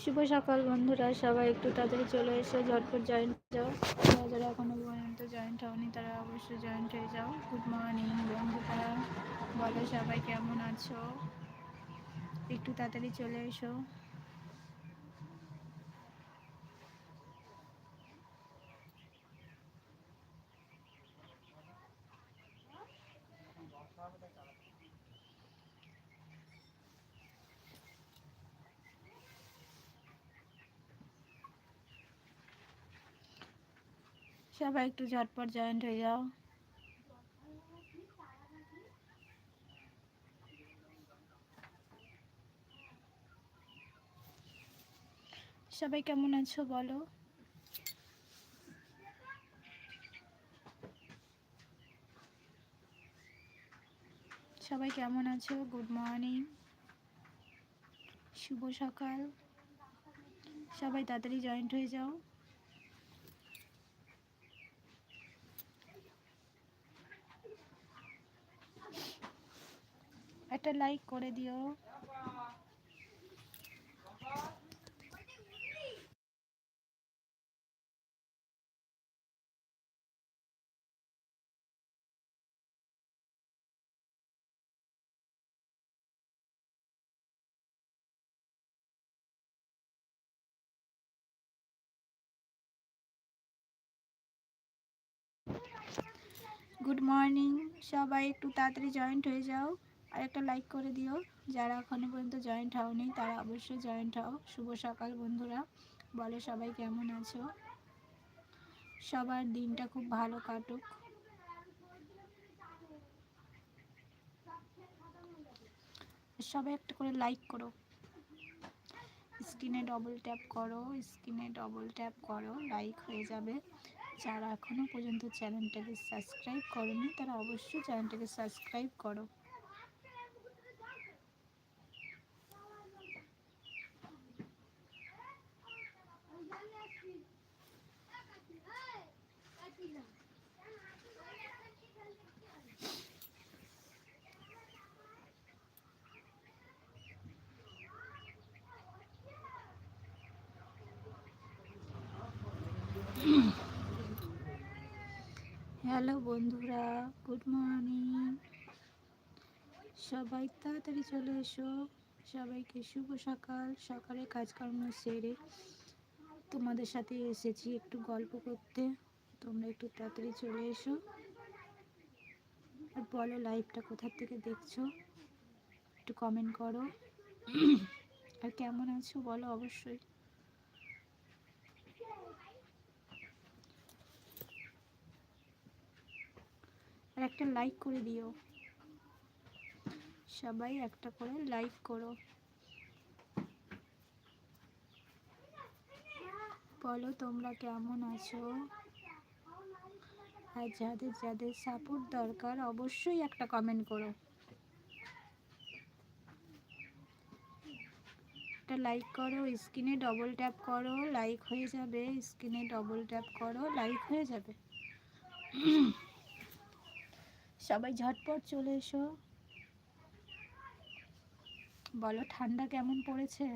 শুভ সকাল বন্ধুরা, সবাই একটু তাড়াতাড়ি চলে এসে, ঝটপট জয়েন্ট যাও। যারা যারা এখনও পর্যন্ত জয়েন্ট হওনি তারা অবশ্যই জয়েন্ট হয়ে যাও। গুড মর্নিং বন্ধুরা, বলো সবাই কেমন আছো? একটু তাড়াতাড়ি চলে এসো। সবাই একটু ঝটপট জয়েন্ট হয়ে যাও। সবাই কেমন আছো বলো? সবাই কেমন আছো? গুড মর্নিং শুভ সকাল। সবাই তাড়াতাড়ি জয়েন্ট হয়ে যাও। একটা লাইক করে দিও। গুড মর্নিং সবাই একটু তাড়াতাড়ি জয়েন্ট হয়ে যাও। আর একটা লাইক করে দিও। যারা এখনও পর্যন্ত জয়েন্ট হওনি, তারা অবশ্যই জয়েন্ট হও। শুভ সকাল বন্ধুরা। বলো সবাই কেমন আছো? সবার দিনটা খুব ভালো কাটুক। সবাই একটা করে লাইক করো। স্ক্রিনে ডবল ট্যাপ করো, স্ক্রিনে ডবল ট্যাপ করো লাইক হয়ে যাবে। যারা এখনও পর্যন্ত চ্যানেলটাকে সাবস্ক্রাইব করনি, তারা অবশ্যই চ্যানেলটাকে সাবস্ক্রাইব করো। হ্যালো বন্ধুরা, গুড মর্নিং। সবাই তাড়াতাড়ি চলে এসো। সবাইকে শুভ সকাল। সকালে কাজকর্ম সেরে তোমাদের সাথে এসেছি একটু গল্প করতে। তোমরা একটু তাড়াতাড়ি চলে এসো। আর বলো, লাইভটা কোথার থেকে দেখছ? একটু কমেন্ট করো। আর কেমন আছো বলো অবশ্যই। আর একটা লাইক করে দিও। সবাই একটা করে লাইক করো। বলো তোমরা কেমন আছো? আর যাদের যাদের সাপোর্ট দরকার অবশ্যই একটা কমেন্ট করো। একটা লাইক করো স্ক্রিনে ডবল ট্যাপ করো লাইক হয়ে যাবে। স্ক্রিনে ডবল ট্যাপ করো লাইক হয়ে যাবে। সবাই ঝটপট চলে এসো। বলো, ঠান্ডা কেমন পড়েছে?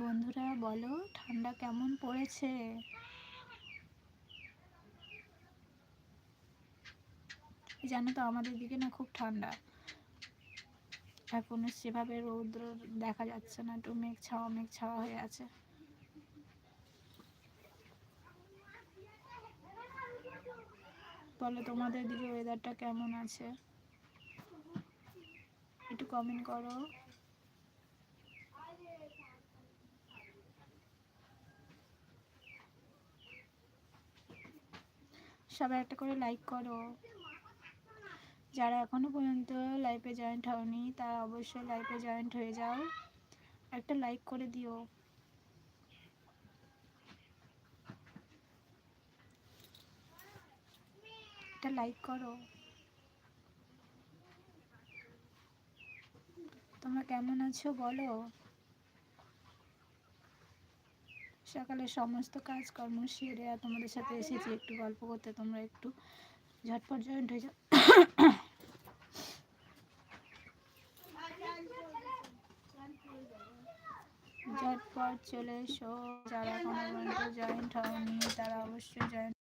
বন্ধুরা, বলো, ঠান্ডা কেমন পড়েছে? জানো তো, আমাদের দিকে না খুব ঠান্ডা। এখনও সেভাবে রৌদ্র দেখা যাচ্ছে না, একটু মেঘ ছাওয়া মেঘ ছাওয়া হয়ে আছে। বলো তোমাদের দিকে ওয়েদারটা কেমন আছে? একটু কমেন্ট করো। সবাই একটা করে লাইক করো। যারা এখনও পর্যন্ত লাইফে জয়েন্ট হওনি, তারা অবশ্যই লাইফে জয়েন্ট হয়ে যাও। একটা লাইক করে দিও। একটা লাইক করো। তোমরা কেমন আছো বলো? সকালে সমস্ত কাজকর্ম সেরে তোমাদের সাথে এসেছি, একটু গল্প করতে, তোমরা একটু ঝটপট জয়েন্ট হয়ে যাও। ঝটপট চলে এসো। যারা কোনো পর্যন্ত জয়েন্ট হয়নি তারা অবশ্যই জয়েন্ট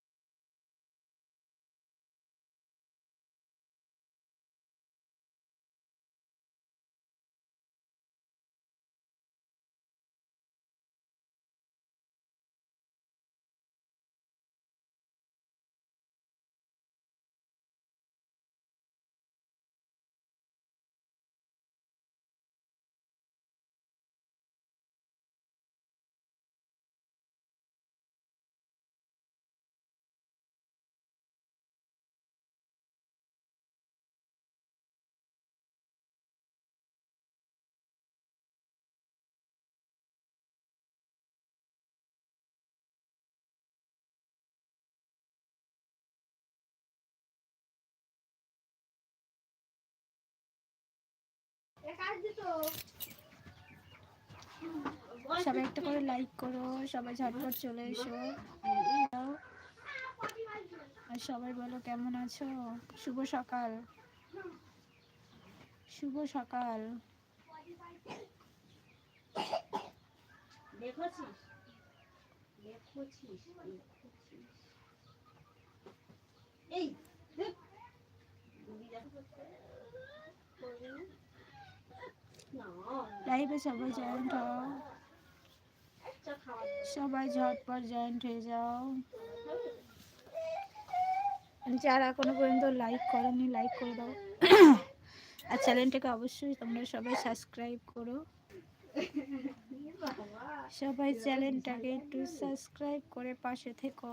সবাই একটা করে লাইক করো, সবাই ঝটপট চলে এসো। আর সবাই বলো কেমন আছো? শুভ সকাল। শুভ সকাল। এই দেখ। দিদি দেখো না লাইভে সবাই জয়েন্ট হও। সবাই ঝটপট জয়েন্ট হয়ে যাও। যারা এখনও পর্যন্ত লাইক করনি লাইক করে দাও। আর চ্যানেলটাকে অবশ্যই তোমরা সবাই সাবস্ক্রাইব করো। সবাই চ্যানেলটাকে একটু সাবস্ক্রাইব করে পাশে থেকো।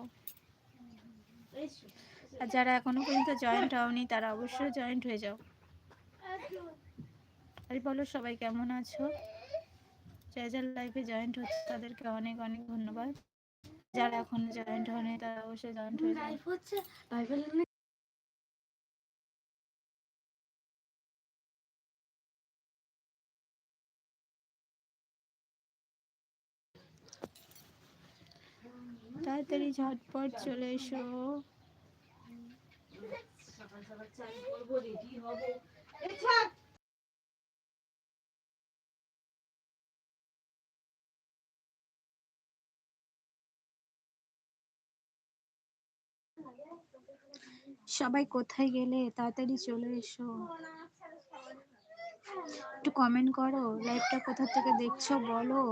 আর যারা এখনও পর্যন্ত জয়েন্ট হওনি, তারা অবশ্যই জয়েন্ট হয়ে যাও। আর বলো সবাই কেমন আছো? যারা যারা লাইফে জয়েন্ট হচ্ছে তাদেরকে অনেক অনেক ধন্যবাদ। যারা এখন জয়েন্ট হয়নি তারা অবশ্যই জয়েন্ট হয়ে যাও হচ্ছে বাইবেল তাড়াতাড়ি ঝটপট চলে এসো। সকাল সকাল চান করব রেডি হব। সবাই কোথায় গেলে? তাড়াতাড়ি চলে এসো। একটু কমেন্ট করো লাইভটা কোথা থেকে দেখছ বলো।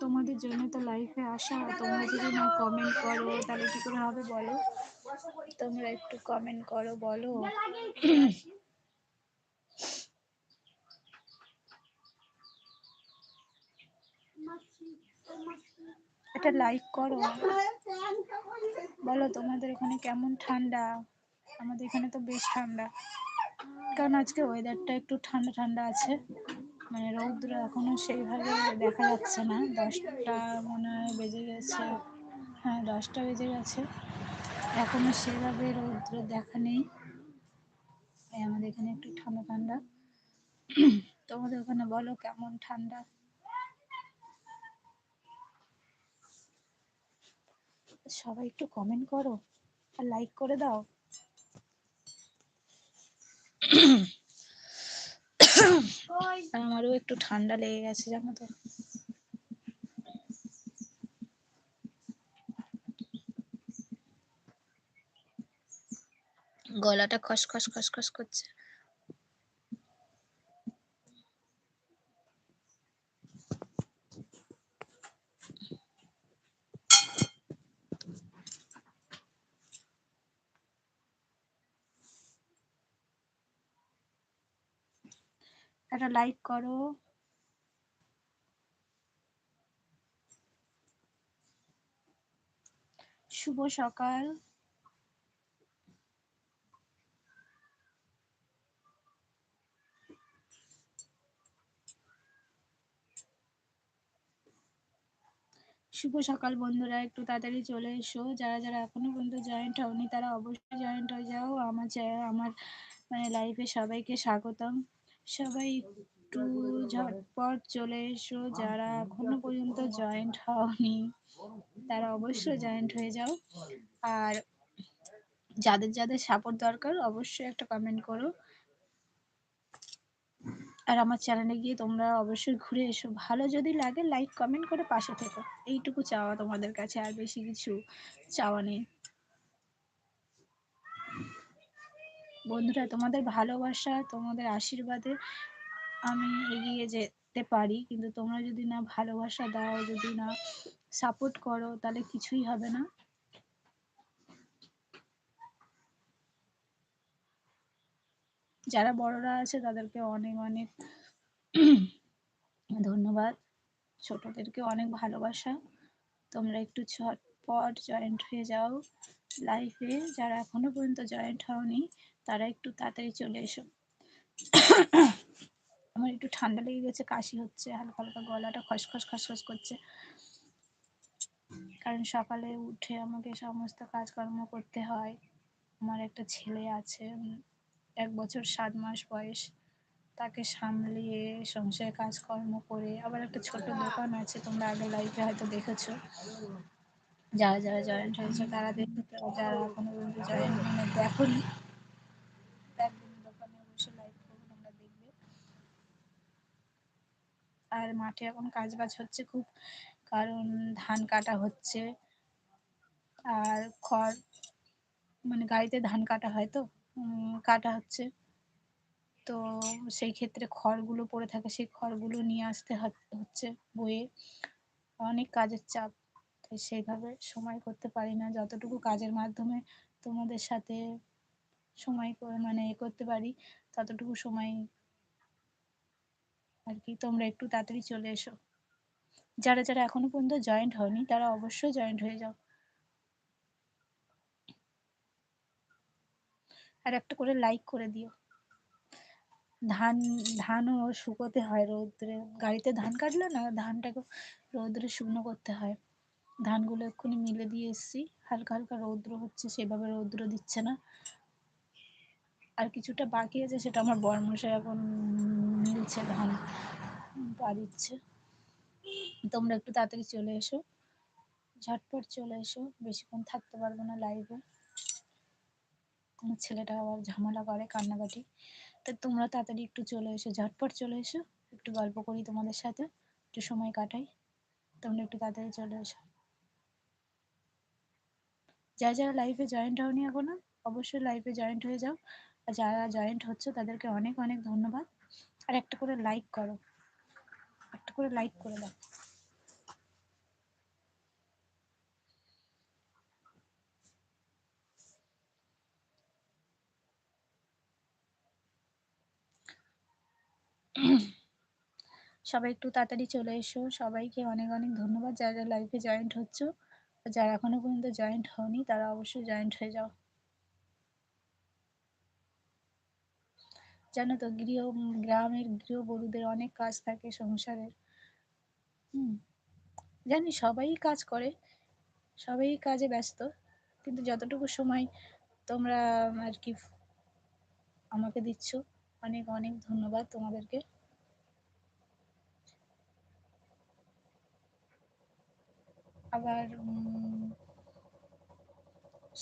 তোমাদের জন্য তো লাইফে আসা। তোমরা যদি না কমেন্ট করো, তাহলে কি করে হবে বলো? তোমরা একটু কমেন্ট করো, বলো। একটা লাইক করো। বলো তোমাদের ওখানে কেমন ঠান্ডা? আমাদের এখানে তো বেশ ঠান্ডা। কারণ আজকে ওয়েদারটা একটু ঠান্ডা ঠান্ডা আছে। মানে রৌদ্র এখনও সেইভাবে দেখা যাচ্ছে না। দশটা মনে হয় বেজে গেছে। হ্যাঁ দশটা বেজে গেছে। এখনও সেভাবে রৌদ্র দেখা নেই। আমাদের এখানে একটু ঠান্ডা ঠান্ডা। তোমাদের ওখানে বলো কেমন ঠান্ডা? সবাই একটু কমেন্ট করো আর লাইক করে দাও। আমারও একটু ঠান্ডা লেগে গেছে, জানো তো। গলাটা খসখস খসখস করছে। লাইক করো। শুভ সকাল। শুভ সকাল বন্ধুরা, একটু তাড়াতাড়ি চলে এসো। যারা যারা এখনও পর্যন্ত জয়েন্ট হওনি, তারা অবশ্যই জয়েন্ট হয়ে যাও। আমার আমার মানে লাইফে সবাইকে স্বাগতম। সবাই একটু ঝটপট চলে এসো। যারা এখনও পর্যন্ত জয়েন্ট হওনি, তারা অবশ্যই জয়েন্ট হয়ে যাও। আর যাদের যাদের সাপোর্ট দরকার, অবশ্যই একটা কমেন্ট করো। আর আমার চ্যানেলে গিয়ে তোমরা অবশ্যই ঘুরে এসো। ভালো যদি লাগে লাইক কমেন্ট করে পাশে থেকো। এইটুকু চাওয়া তোমাদের কাছে, আর বেশি কিছু চাওয়া নেই। বন্ধুরা, তোমাদের ভালোবাসা, তোমাদের আশীর্বাদে আমি এগিয়ে যেতে পারি। কিন্তু তোমরা যদি না ভালোবাসা দাও, যদি না সাপোর্ট করো, তাহলে কিছুই হবে না। যারা বড়রা আছে, তাদেরকে অনেক অনেক ধন্যবাদ। ছোটদেরকে অনেক ভালোবাসা। তোমরা একটু ঝটপট জয়েন্ট হয়ে যাও লাইফে যারা এখনও পর্যন্ত জয়েন্ট হওনি তারা একটু তাড়াতাড়ি চলে এসো। আমার একটু ঠান্ডা লেগে গেছে, কাশি হচ্ছে, হালকা হালকা গলাটা খসখস খসখস করছে। কারণ সকালে উঠে আমাকে সমস্ত কাজকর্ম করতে হয়। আমার একটা ছেলে আছে এক বছর সাত মাস বয়স। তাকে সামলিয়ে সংসারে কাজকর্ম করে আবার একটা ছোট দোকান আছে, তোমরা আগে লাইফে হয়তো দেখেছ। যারা যারা জয়েন্ট হয়েছে, তারা দেখতে যারা কোনো জয়েন্ট মানে দেখোনি একদিন দোকানে বসে লাইভ করব তোমরা দেখবে আর মাঠে এখন কাজ বাজ হচ্ছে খুব, কারণ ধান কাটা হচ্ছে। আর খড় মানে গাড়িতে ধান কাটা হয় তো কাটা হচ্ছে। তো সেই ক্ষেত্রে খড়গুলো পড়ে থাকে, সেই খড়গুলো নিয়ে আসতে হচ্ছে বয়ে অনেক কাজের চাপ, তাই সেইভাবে সময় করতে পারি না। যতটুকু কাজের মাধ্যমে তোমাদের সাথে সময় মানে এ করতে পারি, ততটুকু সময় আর কি তোমরা একটু তাড়াতাড়ি চলে এসো। যারা যারা এখনও পর্যন্ত জয়েন্ট হয়নি, তারা অবশ্যই জয়েন্ট হয়ে যাও। আর একটা করে লাইক করে দিও। ধান, ধানও শুকোতে হয় রৌদ্রে। গাড়িতে ধান কাটলে না, ধানটাকে রৌদ্রে শুকনো করতে হয়। ধানগুলো এক্ষুনি মিলে দিয়ে এসেছি। হালকা হালকা রৌদ্র হচ্ছে, সেভাবে রৌদ্র দিচ্ছে না। আর কিছুটা বাকি আছে সেটা আমার বরমশাই এখন মিলছে ধান পা দিচ্ছে তোমরা একটু তাড়াতাড়ি চলে এসো, ঝটপট চলে এসো, বেশিক্ষণ থাকতে পারব না লাইভে ছেলেটা আবার ঝামেলা করে কান্নাকাটি। তো তোমরা তাড়াতাড়ি একটু চলে এসো, ঝটপট চলে এসো, একটু গল্প করি তোমাদের সাথে, একটু সময় কাটাই। তোমরা একটু তাড়াতাড়ি চলে এসো। যারা যারা লাইফে জয়েন্ট হওনি এখনও, অবশ্যই লাইফে জয়েন্ট হয়ে যাও। যারা জয়েন্ট হচ্ছে তাদেরকে অনেক অনেক ধন্যবাদ। আর একটা করে লাইক করো। একটা করে লাইক করে দাও। সবাই একটু তাড়াতাড়ি চলে এসো। সবাইকে অনেক অনেক ধন্যবাদ। যারা লাইফে জয়েন্ট হচ্ছ, যারা এখনও পর্যন্ত জয়েন্ট হওনি, তারা অবশ্যই জয়েন্ট হয়ে যাও। জানো তো গৃহ, গ্রামের গৃহবধূদের অনেক কাজ থাকে সংসারের। হুম, জানি সবাই কাজ করে, সবাই কাজে ব্যস্ত, কিন্তু যতটুকু সময় তোমরা আর কি আমাকে দিচ্ছ, অনেক অনেক ধন্যবাদ তোমাদেরকে। আবার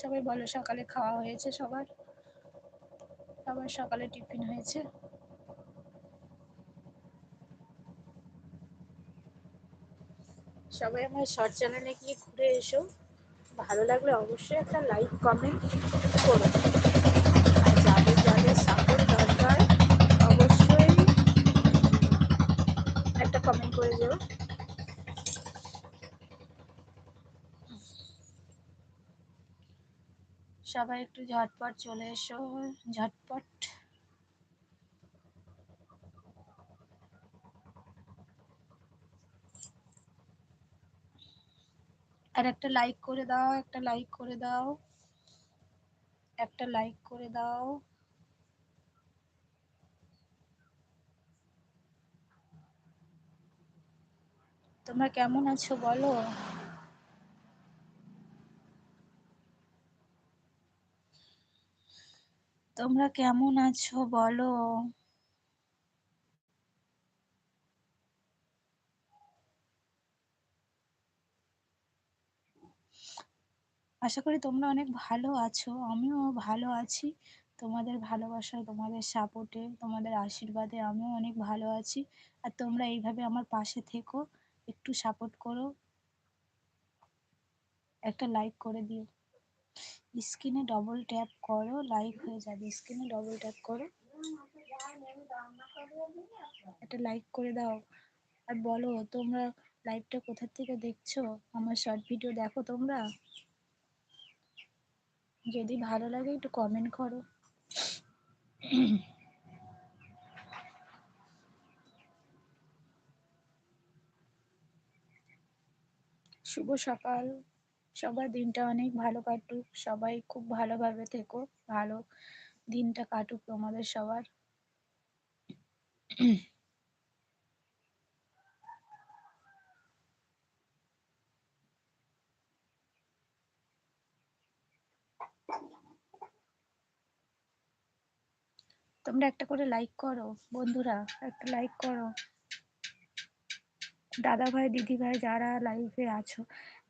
সবাই বলো সকালে খাওয়া হয়েছে সবার? আমার সকালে টিফিন হয়েছে। সবাই আমার শর্ট চ্যানেলে গিয়ে ঘুরে এসো। ভালো লাগলে অবশ্যই একটা লাইক কমেন্ট করো। আর যাদের যাদের সাপোর্ট দরকার, অবশ্যই একটা কমেন্ট করে দেবো সবাই একটু ঝটপট চলে এসো, ঝটপট। আর একটা লাইক করে দাও, একটা লাইক করে দাও, একটা লাইক করে দাও। তোমরা কেমন আছো বলো? তোমরা কেমন আছো বলো? আশা করি তোমরা অনেক ভালো আছো, আমিও ভালো আছি। তোমাদের ভালোবাসায় তোমাদের সাপোর্টে তোমাদের আশীর্বাদে আমিও অনেক ভালো আছি। আর তোমরা এইভাবে আমার পাশে থেকো, একটু সাপোর্ট করো, একটা লাইক করে দিও। স্ক্রিনে ডবল ট্যাপ করো লাইক হয়ে যাবে। স্ক্রিনে ডবল ট্যাপ করো। একটা লাইক করে দাও। আর বলো, তোমরা লাইভটা কোথা থেকে দেখছ? আমার শর্ট ভিডিও দেখো তোমরা? যদি ভালো লাগে একটু কমেন্ট করো। শুভ সকাল। সবার দিনটা অনেক ভালো কাটুক, সবাই খুব ভালোভাবে থেকো ভালো দিনটা কাটুক তোমাদের সবার। তোমরা একটা করে লাইক করো, বন্ধুরা, একটা লাইক করো। দাদা ভাই দিদি ভাই যারা লাইভে আছো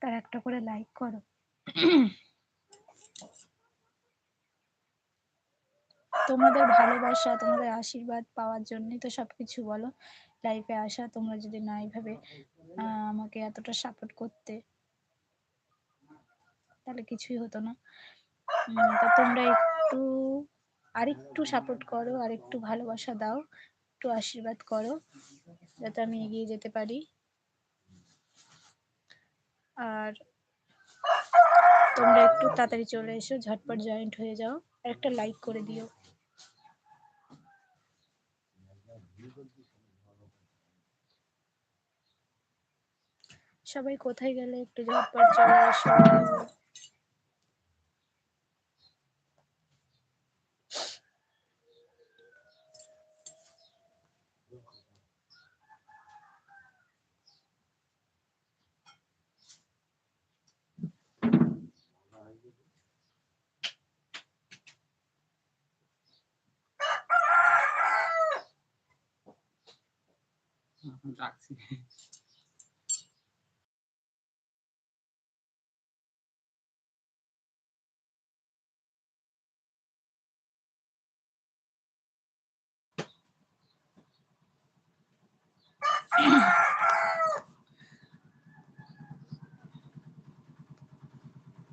তারা একটা করে লাইক করো। তোমাদের ভালোবাসা, তোমাদের আশীর্বাদ পাওয়ার জন্যই তো সবকিছু বলো। লাইফে আসা, তোমরা যদি না এইভাবে আমাকে এতটা সাপোর্ট করতে, তাহলে কিছুই হতো না। তো তোমরা একটু, আরেকটু সাপোর্ট করো আর একটু ভালোবাসা দাও, একটু আশীর্বাদ করো, যাতে আমি এগিয়ে যেতে পারি। আর তোমরা একটু তাড়াতাড়ি চলে এসো, ঝটপট জয়েন্ট হয়ে যাও। আর একটা লাইক করে দিও। সবাই কোথায় গেলে একটু ঝটপট চলে এসো?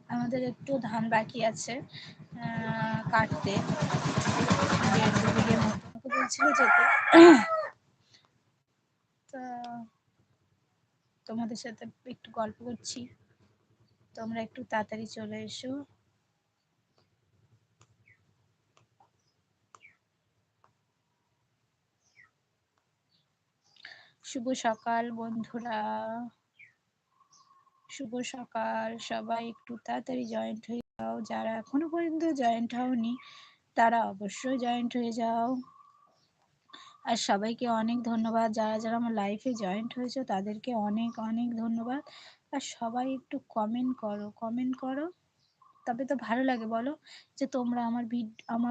আমাদের একটু ধান বাকি আছে কাটতে। বলছিল যেতে তা তোমাদের সাথে একটু গল্প করছি। তোমরা একটু তাড়াতাড়ি চলে এসো। শুভ সকাল, বন্ধুরা। শুভ সকাল। সবাই একটু তাড়াতাড়ি জয়েন্ট হয়ে যাও। যারা এখনও পর্যন্ত জয়েন্ট হওনি, তারা অবশ্যই জয়েন্ট হয়ে যাও। আর সবাইকে অনেক ধন্যবাদ। যারা যারা আমার লাইফে জয়েন্ট হয়েছে, তাদেরকে অনেক অনেক ধন্যবাদ। আর সবাই একটু কমেন্ট করো কমেন্ট করো। তবে তো ভালো লাগে, বলো যে তোমরা আমার ভিড আমার